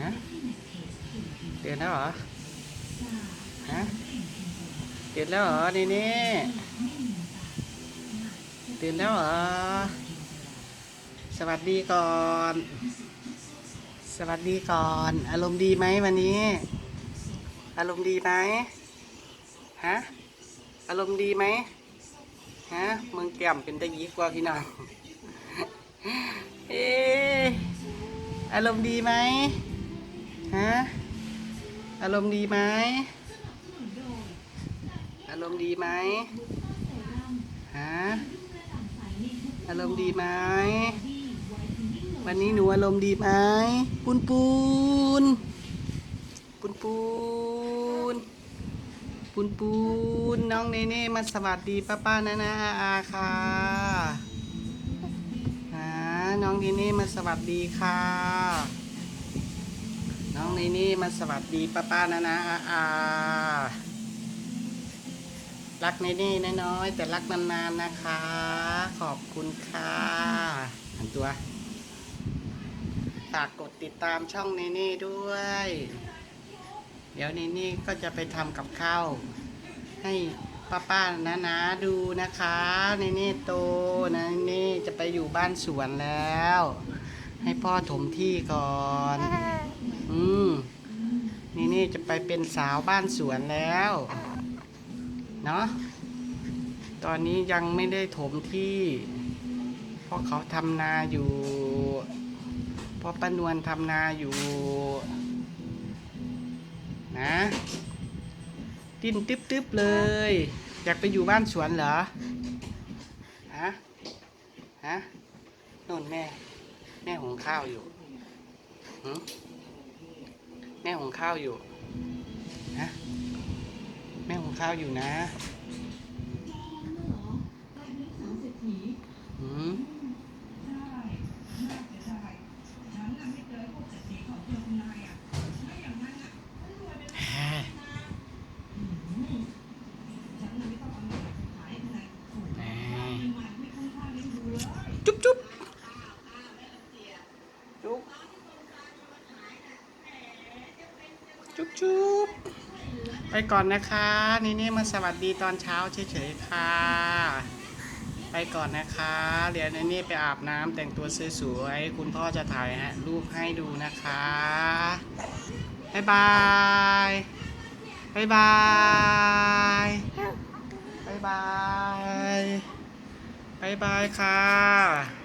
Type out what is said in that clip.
ฮะตื่นแล้วเหรอฮะตื่นแล้วเหรอนี่นี่ตื่นแล้วเหรอ สวัสดีก่อน สวัสดีก่อน อารมณ์ดีไหมวันนี้ อารมณ์ดีไหมฮะ อารมณ์ดีไหมฮะมึงแก้มเป็นตะยีกว่าพี่น้องเอะอารมณ์ดีไหม ฮะ อารมณ์ดีไหม อารมณ์ดีไหมฮะ อารมณ์ดีไหม วันนี้หนูอารมณ์ดีไหม ปูนปูน ปูนปูน ปูนปูน น้องเนเน่มาสวัสดีป้าป้านานาอาอาค่ะฮะน้องเนเน่มาสวัสดีค่ะ น้องเนเน่มาสวัสดีป้าป้านานาอาอารักเนเน่น้อยๆแต่รักนานๆนะคะ ขอบคุณค่ะหันตัวฝากกดติดตามช่องเนเน่ด้วย เดี๋ยวเนเน่ก็จะไปทำกับข้าวให้ป้าป้านานาดูนะคะเนเน่โตนะเนเน่จะไปอยู่บ้านสวนแล้ว ให้พ่อถมที่ก่อน จะไปเป็นสาวบ้านสวนแล้วเนาะตอนนี้ยังไม่ได้ถมที่เพราะเขาทำนาอยู่เพราะป้านวลทำนาอยู่นะดิ้นตึ๊บๆเลย อยากไปอยู่บ้านสวนเหรอฮะฮะน่นแม่ แม่หุงข้าวอยู่แม่หุงข้าวอยู่ ฮะแม่หุงข้าวอยู่นะหืมแฮ่แหมจุ๊บจุ๊บจุ๊บจุ๊บจุ๊บ ไปก่อนนะคะ นี่นี่มาสวัสดีตอนเช้าเฉยๆค่ะ ไปก่อนนะคะ เดี๋ยวนี่นี่ไปอาบน้ำแต่งตัวสวยๆคุณพ่อจะถ่ายฮะรูปให้ดูนะคะบ๊ายบายบ๊ายบายบ๊ายบายบ๊ายบายค่ะ